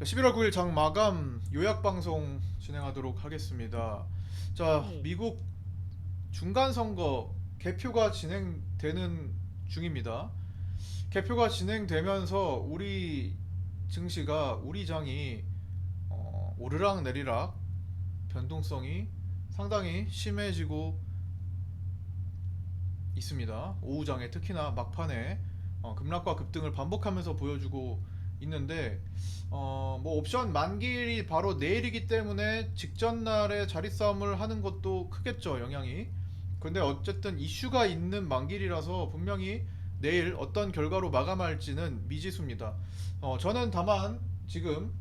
11월 9일 장 마감 요약 방송 진행하도록 하겠습니다. 자, 네. 미국 중간 선거 개표가 진행되는 중입니다. 개표가 진행되면서 우리 증시가 우리 장이 어, 오르락 내리락 변동성이 상당히 심해지고 있습니다. 오후장에 특히나 막판에 어, 급락과 급등을 반복하면서 보여주고 있는데 어, 뭐 옵션 만기일이 바로 내일이기 때문에 직전 날에 자리 싸움을 하는 것도 크겠죠 영향이. 근데 어쨌든 이슈가 있는 만기일이라서 분명히 내일 어떤 결과로 마감할지는 미지수입니다. 어, 저는 다만 지금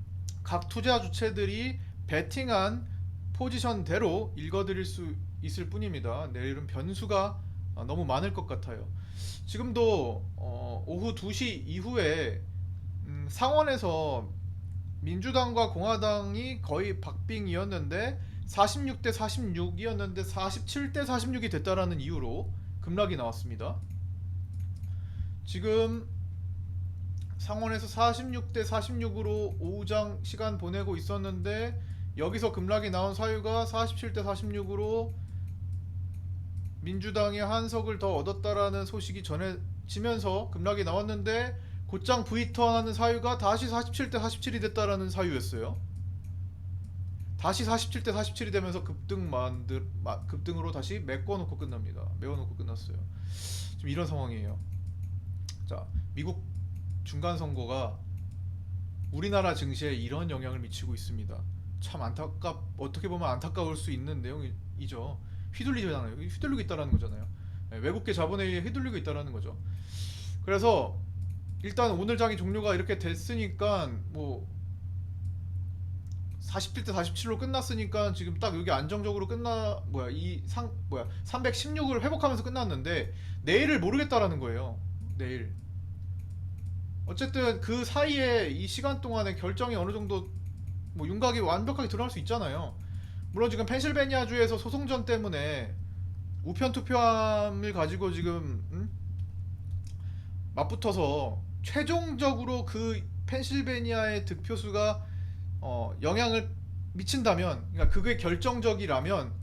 각 투자 주체들이 베팅한 포지션대로 읽어드릴 수 있을 뿐입니다. 내일은 변수가 어, 너무 많을 것 같아요. 지금도 어, 오후 2시 이후에 음, 상원에서 민주당과 공화당이 거의 박빙이었는데 46대 46이었는데 47대 46이 됐다라는 이유로 급락이 나왔습니다. 지금 상원에서 46대 46으로 오후장 시간 보내고 있었는데 여기서 급락이 나온 사유가 47대 46으로 민주당이 한석을 더 얻었다라는 소식이 전해지면서 급락이 나왔는데 곧장 V턴하는 사유가 다시 47대 47이 됐다라는 사유였어요. 다시 47대 47이 되면서 급등 만들 마- 급등으로 다시 메꿔놓고 끝납니다. 메워놓고 끝났어요. 지금 이런 상황이에요. 자, 미국 중간 선거가 우리나라 증시에 이런 영향을 미치고 있습니다. 참 안타깝 어떻게 보면 안타까울 수 있는 내용이죠. 휘둘리잖아요. 휘둘리고 있다라는 거잖아요. 네, 외국계 자본에 의해 휘둘리고 있다라는 거죠. 그래서 일단 오늘 장이 종료가 이렇게 됐으니까 뭐 47대 47로 끝났으니까 지금 딱 여기 안정적으로 끝나 뭐야 이 상 뭐야 316을 회복하면서 끝났는데 내일을 모르겠다라는 거예요. 내일. 어쨌든 그 사이에 이 시간 동안에 결정이 어느 정도 뭐 윤곽이 완벽하게 드러날 수 있잖아요. 물론 지금 펜실베니아 주에서 소송전 때문에 우편 투표함을 가지고 지금 음? 맞붙어서 최종적으로 그 펜실베니아의 득표수가 어, 영향을 미친다면, 그러니까 그게 결정적이라면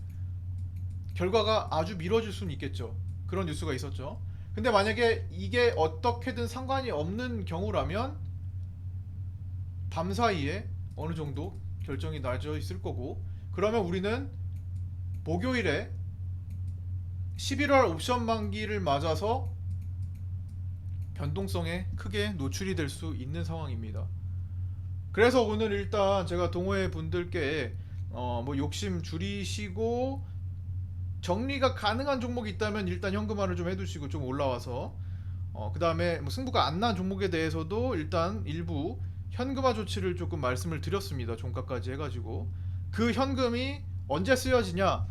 결과가 아주 미뤄질 수는 있겠죠. 그런 뉴스가 있었죠. 근데 만약에 이게 어떻게든 상관이 없는 경우라면 밤 사이에 어느 정도 결정이 나져 있을 거고 그러면 우리는 목요일에 11월 옵션 만기를 맞아서 변동성에 크게 노출이 될 수 있는 상황입니다. 그래서 오늘 일단 제가 동호회 분들께 어 뭐 욕심 줄이시고 정리가 가능한 종목이 있다면 일단 현금화를 좀 해두시고 좀 올라와서 어 그다음에 뭐 승부가 안 난 종목에 대해서도 일단 일부 현금화 조치를 조금 말씀을 드렸습니다. 종가까지 해가지고 그 현금이 언제 쓰여지냐?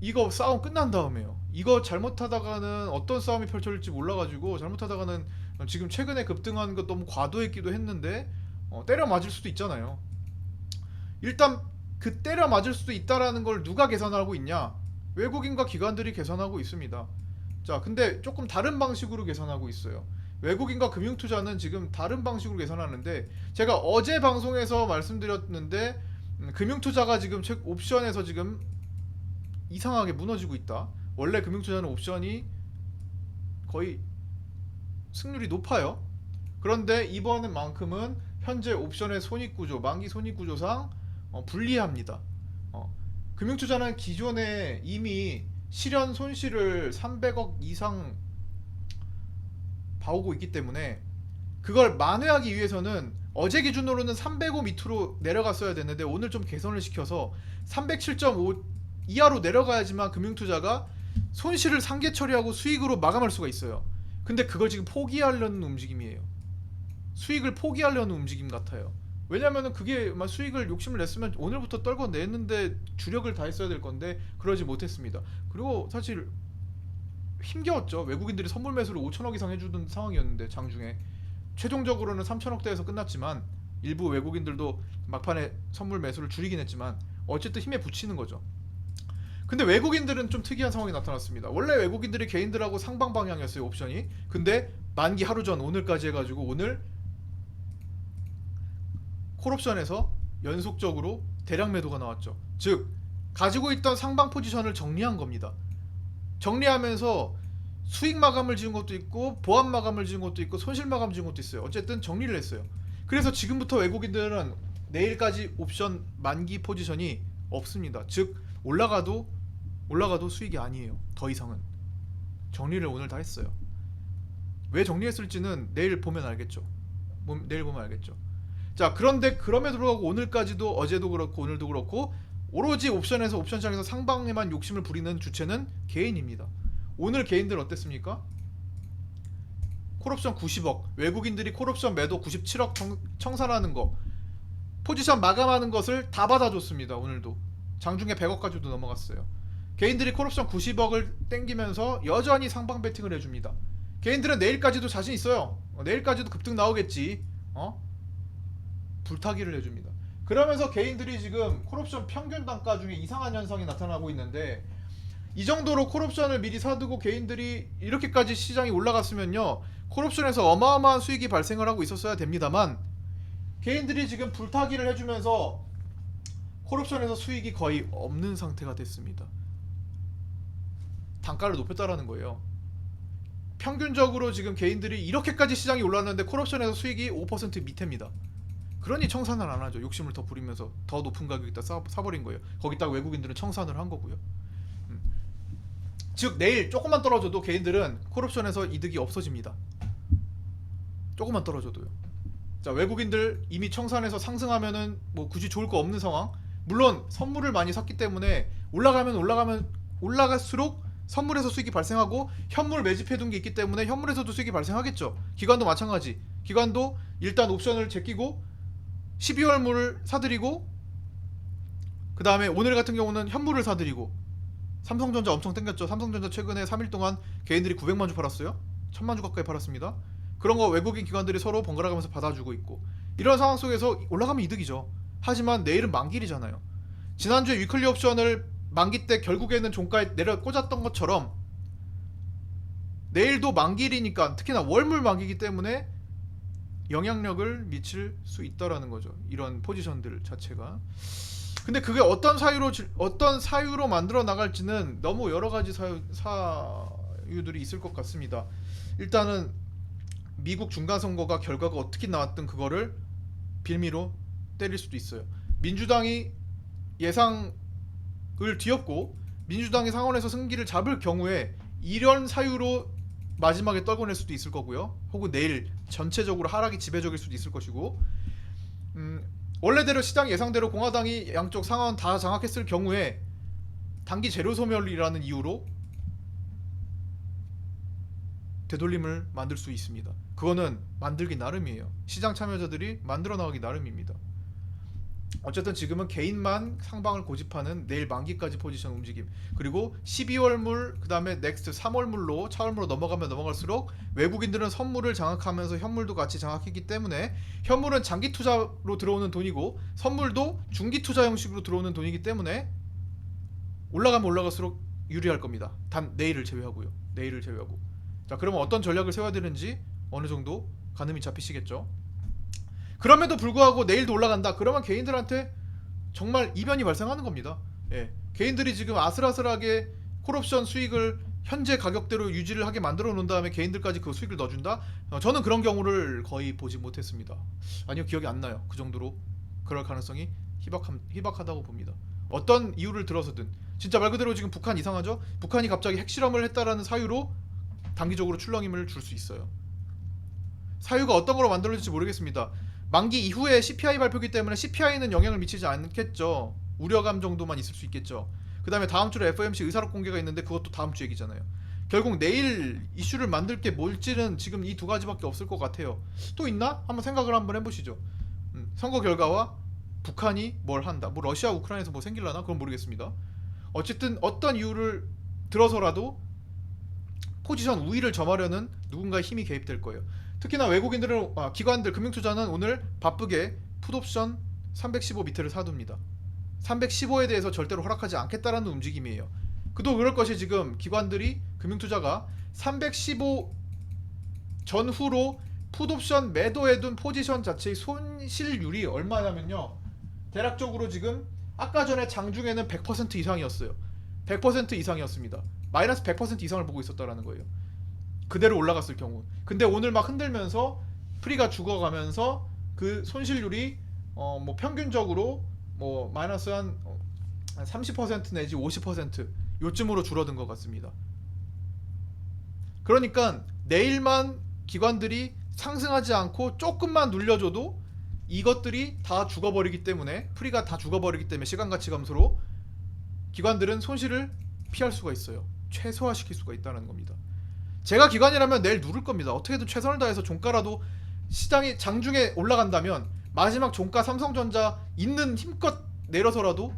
이거 싸움 끝난 다음에요. 이거 잘못하다가는 어떤 싸움이 펼쳐질지 몰라가지고 잘못하다가는 지금 최근에 급등한 것 너무 과도했기도 했는데 어, 때려 맞을 수도 있잖아요. 일단 그 때려 맞을 수도 있다라는 걸 누가 계산하고 있냐? 외국인과 기관들이 계산하고 있습니다. 자, 근데 조금 다른 방식으로 계산하고 있어요. 외국인과 금융투자는 지금 다른 방식으로 계산하는데 제가 어제 방송에서 말씀드렸는데 음, 금융투자가 지금 책 옵션에서 지금 이상하게 무너지고 있다. 원래 금융투자는 옵션이 거의 승률이 높아요. 그런데 이번만큼은 현재 옵션의 손익구조, 만기 손익구조상 어, 불리합니다. 어, 금융투자는 기존에 이미 실현 손실을 300억 이상 봐오고 있기 때문에 그걸 만회하기 위해서는 어제 기준으로는 305 밑으로 내려갔어야 됐는데 오늘 좀 개선을 시켜서 307.5 이하로 내려가야지만 금융투자가 손실을 상계 처리하고 수익으로 마감할 수가 있어요. 근데 그걸 지금 포기하려는 움직임이에요. 수익을 포기하려는 움직임 같아요. 왜냐면은 그게 막 수익을 욕심을 냈으면 오늘부터 떨궈 냈는데 주력을 다 했어야 될 건데 그러지 못했습니다. 그리고 사실 힘겨웠죠. 외국인들이 선물 매수를 5천억 이상 해주던 상황이었는데 장중에 최종적으로는 3천억대에서 끝났지만 일부 외국인들도 막판에 선물 매수를 줄이긴 했지만 어쨌든 힘에 붙이는 거죠. 근데 외국인들은 좀 특이한 상황이 나타났습니다. 원래 외국인들이 개인들하고 상방 방향이었어요 옵션이. 근데 만기 하루 전 오늘까지 해가지고 오늘 콜옵션에서 연속적으로 대량 매도가 나왔죠. 즉 가지고 있던 상방 포지션을 정리한 겁니다. 정리하면서 수익 마감을 지은 것도 있고 보합 마감을 지은 것도 있고 손실 마감 지은 것도 있어요. 어쨌든 정리를 했어요. 그래서 지금부터 외국인들은 내일까지 옵션 만기 포지션이 없습니다. 즉 올라가도 올라가도 수익이 아니에요. 더 이상은 정리를 오늘 다 했어요. 왜 정리했을지는 내일 보면 알겠죠. 뭐, 내일 보면 알겠죠. 자 그런데 그럼에도 불구하고 오늘까지도 어제도 그렇고 오늘도 그렇고 오로지 옵션에서 옵션 시장에서 상방에만 욕심을 부리는 주체는 개인입니다. 오늘 개인들 어땠습니까? 콜옵션 90억 외국인들이 콜옵션 매도 97억 청, 청산하는 거 포지션 마감하는 것을 다 받아줬습니다. 오늘도 장중에 100억까지도 넘어갔어요. 개인들이 콜옵션 90억을 땡기면서 여전히 상방 배팅을 해줍니다. 개인들은 내일까지도 자신 있어요. 어, 내일까지도 급등 나오겠지. 어? 불타기를 해줍니다. 그러면서 개인들이 지금 콜옵션 평균 단가 중에 이상한 현상이 나타나고 있는데 이 정도로 콜옵션을 미리 사두고 개인들이 이렇게까지 시장이 올라갔으면요 콜옵션에서 어마어마한 수익이 발생을 하고 있었어야 됩니다만 개인들이 지금 불타기를 해주면서 콜옵션에서 수익이 거의 없는 상태가 됐습니다. 단가를 높였다라는 거예요. 평균적으로 지금 개인들이 이렇게까지 시장이 올랐는데 콜옵션에서 수익이 5% 밑입니다. 그러니 청산을 안 하죠. 욕심을 더 부리면서 더 높은 가격에다 사, 사버린 거예요. 거기다가 외국인들은 청산을 한 거고요. 음. 즉 내일 조금만 떨어져도 개인들은 콜옵션에서 이득이 없어집니다. 조금만 떨어져도요. 자 외국인들 이미 청산해서 상승하면은 뭐 굳이 좋을 거 없는 상황. 물론 선물을 많이 샀기 때문에 올라가면 올라가면 올라갈수록 선물에서 수익이 발생하고 현물 매집해둔 게 있기 때문에 현물에서도 수익이 발생하겠죠. 기관도 마찬가지. 기관도 일단 옵션을 제끼고 12월물을 사들이고 그 다음에 오늘 같은 경우는 현물을 사들이고 삼성전자 엄청 땡겼죠. 삼성전자 최근에 3일 동안 개인들이 900만 주 팔았어요. 1000만 주 가까이 팔았습니다. 그런 거 외국인 기관들이 서로 번갈아가면서 받아주고 있고 이런 상황 속에서 올라가면 이득이죠. 하지만 내일은 만길이잖아요. 지난주에 위클리 옵션을 만기 때 결국에는 종가에 내려 꽂았던 것처럼 내일도 만길이니까 특히나 월물 만기이기 때문에 영향력을 미칠 수 있다라는 거죠. 이런 포지션들 자체가. 근데 그게 어떤 사유로 질- 어떤 사유로 만들어 나갈지는 너무 여러 가지 사유 사유들이 있을 것 같습니다. 일단은 미국 중간 선거가 결과가 어떻게 나왔든 그거를 빌미로 때릴 수도 있어요. 민주당이 예상을 뒤엎고 민주당이 상원에서 승기를 잡을 경우에 이런 사유로 마지막에 떨궈낼 수도 있을 거고요. 혹은 내일 전체적으로 하락이 지배적일 수도 있을 것이고, 음, 원래대로 시장 예상대로 공화당이 양쪽 상원 다 장악했을 경우에 단기 재료 소멸이라는 이유로 되돌림을 만들 수 있습니다. 그거는 만들기 나름이에요. 시장 참여자들이 만들어 나가기 나름입니다. 어쨌든 지금은 개인만 상방을 고집하는 내일 만기까지 포지션 움직임 그리고 12월물 그 다음에 넥스트 3월물로 차월물로 넘어가면 넘어갈수록 외국인들은 선물을 장악하면서 현물도 같이 장악했기 때문에 현물은 장기 투자로 들어오는 돈이고 선물도 중기 투자 형식으로 들어오는 돈이기 때문에 올라가면 올라갈수록 유리할 겁니다. 단 내일을 제외하고요. 내일을 제외하고 자 그러면 어떤 전략을 세워야 되는지 어느 정도 가늠이 잡히시겠죠? 그럼에도 불구하고 내일도 올라간다. 그러면 개인들한테 정말 이변이 발생하는 겁니다. 예. 개인들이 지금 아슬아슬하게 콜옵션 수익을 현재 가격대로 유지를 하게 만들어 놓은 다음에 개인들까지 그 수익을 넣어준다? 어, 저는 그런 경우를 거의 보지 못했습니다. 아니요, 기억이 안 나요. 그 정도로 그럴 가능성이 희박함, 희박하다고 봅니다. 어떤 이유를 들어서든 진짜 말 그대로 지금 북한 이상하죠? 북한이 갑자기 핵실험을 했다라는 사유로 단기적으로 출렁임을 줄 수 있어요. 사유가 어떤 걸로 만들어질지 모르겠습니다. 만기 이후에 CPI 발표기 때문에 CPI는 영향을 미치지 않겠죠. 우려감 정도만 있을 수 있겠죠. 그 다음에 다음 주에 FOMC 의사록 공개가 있는데 그것도 다음 주 얘기잖아요. 결국 내일 이슈를 만들 게 뭘지는 지금 이 두 가지밖에 없을 것 같아요. 또 있나? 한번 생각을 한번 해보시죠. 음, 선거 결과와 북한이 뭘 한다. 뭐 러시아 우크라이나에서 뭐 생길라나? 그건 모르겠습니다. 어쨌든 어떤 이유를 들어서라도 포지션 우위를 점하려는 누군가의 힘이 개입될 거예요. 특히나 외국인들은 아, 기관들 금융투자는 오늘 바쁘게 풋옵션 315 밑에를 사둡니다. 315에 대해서 절대로 허락하지 않겠다라는 움직임이에요. 그도 그럴 것이 지금 기관들이 금융투자가 315 전후로 풋옵션 매도해둔 포지션 자체의 손실률이 얼마냐면요. 대략적으로 지금 아까 전에 장중에는 100% 이상이었어요. 100% 이상이었습니다. 마이너스 100% 이상을 보고 있었다라는 거예요. 그대로 올라갔을 경우. 근데 오늘 막 흔들면서 프리가 죽어가면서 그 손실률이 어 뭐 평균적으로 뭐 마이너스 한, 어, 한30% 내지 50% 요쯤으로 줄어든 것 같습니다. 그러니까 내일만 기관들이 상승하지 않고 조금만 눌려줘도 이것들이 다 죽어버리기 때문에 프리가 다 죽어버리기 때문에 시간 가치 감소로 기관들은 손실을 피할 수가 있어요. 최소화시킬 수가 있다는 겁니다. 제가 기관이라면 내일 누를 겁니다. 어떻게든 최선을 다해서 종가라도 시장이 장중에 올라간다면 마지막 종가 삼성전자 있는 힘껏 내려서라도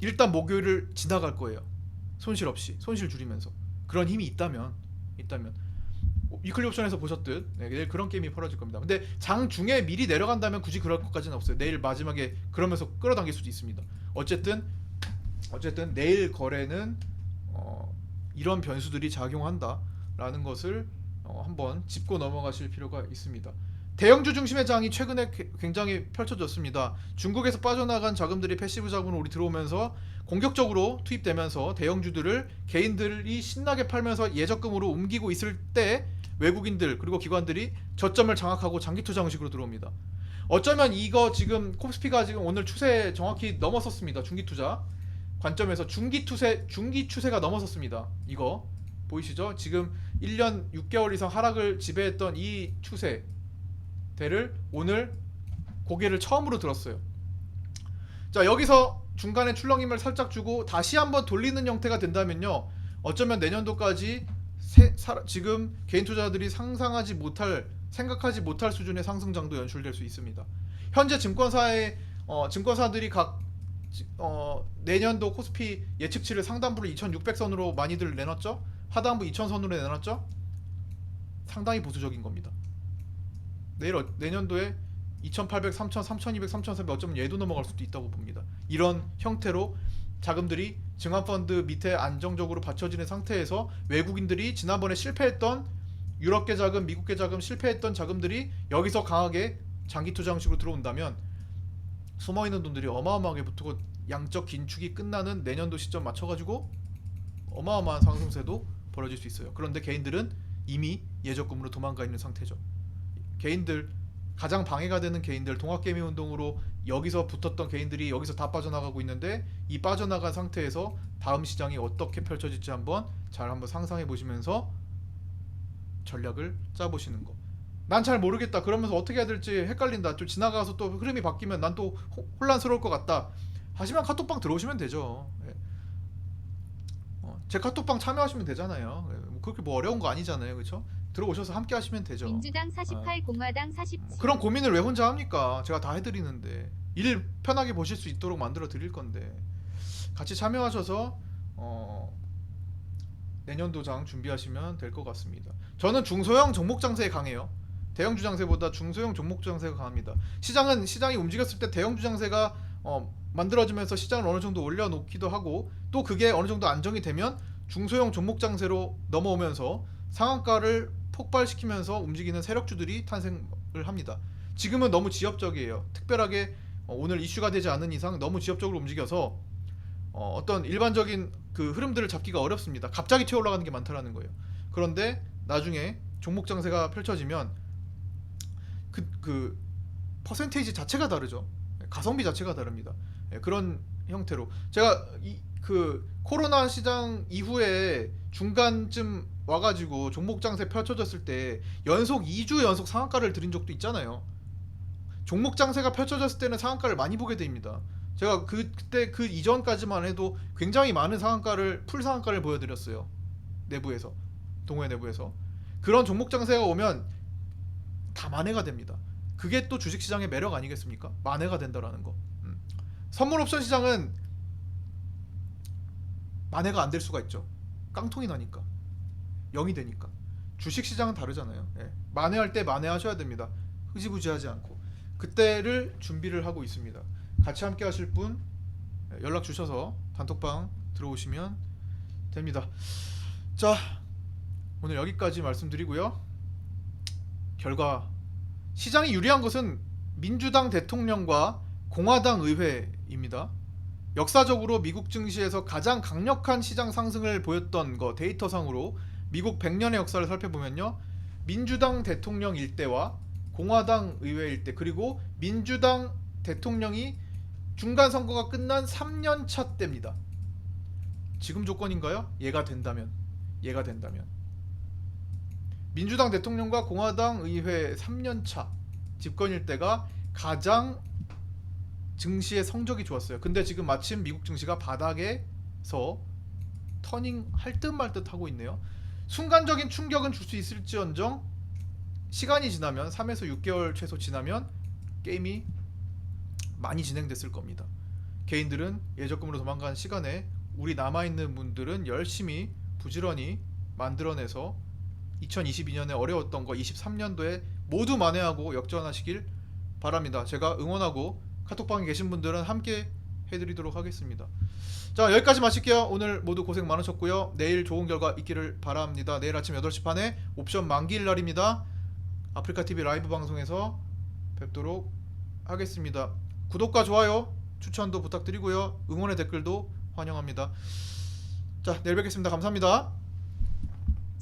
일단 목요일을 지나갈 거예요. 손실 없이 손실 줄이면서 그런 힘이 있다면 있다면 위클리 옵션에서 보셨듯 네, 내일 그런 게임이 벌어질 겁니다. 근데 장 중에 미리 내려간다면 굳이 그럴 것까지는 없어요. 내일 마지막에 그러면서 끌어당길 수도 있습니다. 어쨌든 어쨌든 내일 거래는 어, 이런 변수들이 작용한다라는 것을 어, 한번 짚고 넘어가실 필요가 있습니다. 대형주 중심의 장이 최근에 게- 굉장히 펼쳐졌습니다. 중국에서 빠져나간 자금들이 패시브 자금으로 우리 들어오면서 공격적으로 투입되면서 대형주들을 개인들이 신나게 팔면서 예적금으로 옮기고 있을 때 외국인들 그리고 기관들이 저점을 장악하고 장기 투자 형식으로 들어옵니다. 어쩌면 이거 지금 코스피가 지금 오늘 추세 정확히 넘어섰습니다. 중기 투자 관점에서 중기 추세 중기 추세가 넘어섰습니다. 이거 보이시죠? 지금 1년 6개월 이상 하락을 지배했던 이 추세 대를 오늘 고개를 처음으로 들었어요. 자 여기서 중간에 출렁임을 살짝 주고 다시 한번 돌리는 형태가 된다면요 어쩌면 내년도까지 세, 사, 지금 개인 투자자들이 상상하지 못할 생각하지 못할 수준의 상승장도 연출될 수 있습니다. 현재 증권사의 어, 증권사들이 각 지- 어, 내년도 코스피 예측치를 상단부를 2,600선으로 많이들 내놨죠. 하단부 2,000선으로 내놨죠. 상당히 보수적인 겁니다. 내일 어, 내년도에 2,800, 3,000, 3,200, 3,300 어쩌면 얘도 넘어갈 수도 있다고 봅니다. 이런 형태로 자금들이 증환펀드 밑에 안정적으로 받쳐지는 상태에서 외국인들이 지난번에 실패했던 유럽계 자금, 미국계 자금 실패했던 자금들이 여기서 강하게 장기 투자 형식으로 들어온다면 숨어 있는 돈들이 어마어마하게 붙고 양적 긴축이 끝나는 내년도 시점 맞춰가지고 어마어마한 상승세도 벌어질 수 있어요. 그런데 개인들은 이미 예적금으로 도망가 있는 상태죠. 개인들 가장 방해가 되는 개인들 동학개미 운동으로 여기서 붙었던 개인들이 여기서 다 빠져나가고 있는데 이 빠져나간 상태에서 다음 시장이 어떻게 펼쳐질지 한번 잘 한번 상상해 보시면서 전략을 짜 보시는 거. 난 잘 모르겠다. 그러면서 어떻게 해야 될지 헷갈린다. 좀 지나가서 또 흐름이 바뀌면 난 또 혼란스러울 것 같다. 하시면 카톡방 들어오시면 되죠. 예. 어, 제 카톡방 참여하시면 되잖아요. 예, 뭐 그렇게 뭐 어려운 거 아니잖아요, 그렇죠? 들어오셔서 함께 하시면 되죠. 민주당 48, 공화당 47. 그런 고민을 왜 혼자 합니까? 제가 다 해드리는데 일 편하게 보실 수 있도록 만들어 드릴 건데 같이 참여하셔서 어, 내년도장 준비하시면 될 것 같습니다. 저는 중소형 종목 장세에 강해요. 대형 주장세보다 중소형 종목 장세가 강합니다. 시장은 시장이 움직였을 때 대형 주장세가 어, 만들어지면서 시장을 어느 정도 올려놓기도 하고 또 그게 어느 정도 안정이 되면 중소형 종목 장세로 넘어오면서 상한가를 폭발시키면서 움직이는 세력주들이 탄생을 합니다. 지금은 너무 지엽적이에요. 특별하게 어, 오늘 이슈가 되지 않은 이상 너무 지엽적으로 움직여서 어, 어떤 일반적인 그 흐름들을 잡기가 어렵습니다. 갑자기 튀어 올라가는 게 많다라는 거예요. 그런데 나중에 종목 장세가 펼쳐지면 그, 그 퍼센테이지 자체가 다르죠. 가성비 자체가 다릅니다. 예, 그런 형태로 제가 이 그 코로나 시장 이후에 중간쯤 와가지고 종목 장세 펼쳐졌을 때 연속 2주 연속 상한가를 드린 적도 있잖아요. 종목 장세가 펼쳐졌을 때는 상한가를 많이 보게 됩니다. 제가 그 그때 그 이전까지만 해도 굉장히 많은 상한가를 풀 상한가를 보여드렸어요. 내부에서 동호회 내부에서 그런 종목 장세가 오면 다 만회가 됩니다. 그게 또 주식 시장의 매력 아니겠습니까? 만회가 된다라는 거. 음. 선물 옵션 시장은 만회가 안 될 수가 있죠. 깡통이 나니까. 0이 되니까. 주식 시장은 다르잖아요. 예. 만회할 때 만회하셔야 됩니다. 흐지부지하지 않고. 그때를 준비를 하고 있습니다. 같이 함께 하실 분 예, 연락 주셔서 단톡방 들어오시면 됩니다. 자, 오늘 여기까지 말씀드리고요. 결과 시장이 유리한 것은 민주당 대통령과 공화당 의회입니다. 역사적으로 미국 증시에서 가장 강력한 시장 상승을 보였던 거 데이터상으로 미국 100년의 역사를 살펴보면요. 민주당 대통령일 때와 공화당 의회일 때 그리고 민주당 대통령이 중간 선거가 끝난 3년 차 때입니다. 지금 조건인가요? 얘가 된다면 얘가 된다면 민주당 대통령과 공화당 의회 3년 차 집권일 때가 가장 증시의 성적이 좋았어요. 근데 지금 마침 미국 증시가 바닥에서 터닝 할 듯 말 듯 하고 있네요. 순간적인 충격은 줄 수 있을지언정 시간이 지나면 3에서 6개월 최소 지나면 게임이 많이 진행됐을 겁니다. 개인들은 예적금으로 도망간 시간에 우리 남아 있는 분들은 열심히 부지런히 만들어내서 2022년에 어려웠던 거 23년도에 모두 만회하고 역전하시길 바랍니다. 제가 응원하고 카톡방에 계신 분들은 함께 해드리도록 하겠습니다. 자 여기까지 마칠게요. 오늘 모두 고생 많으셨고요. 내일 좋은 결과 있기를 바랍니다. 내일 아침 8시 반에 옵션 만기일 날입니다. 아프리카 TV 라이브 방송에서 뵙도록 하겠습니다. 구독과 좋아요, 추천도 부탁드리고요. 응원의 댓글도 환영합니다. 자 내일 뵙겠습니다. 감사합니다.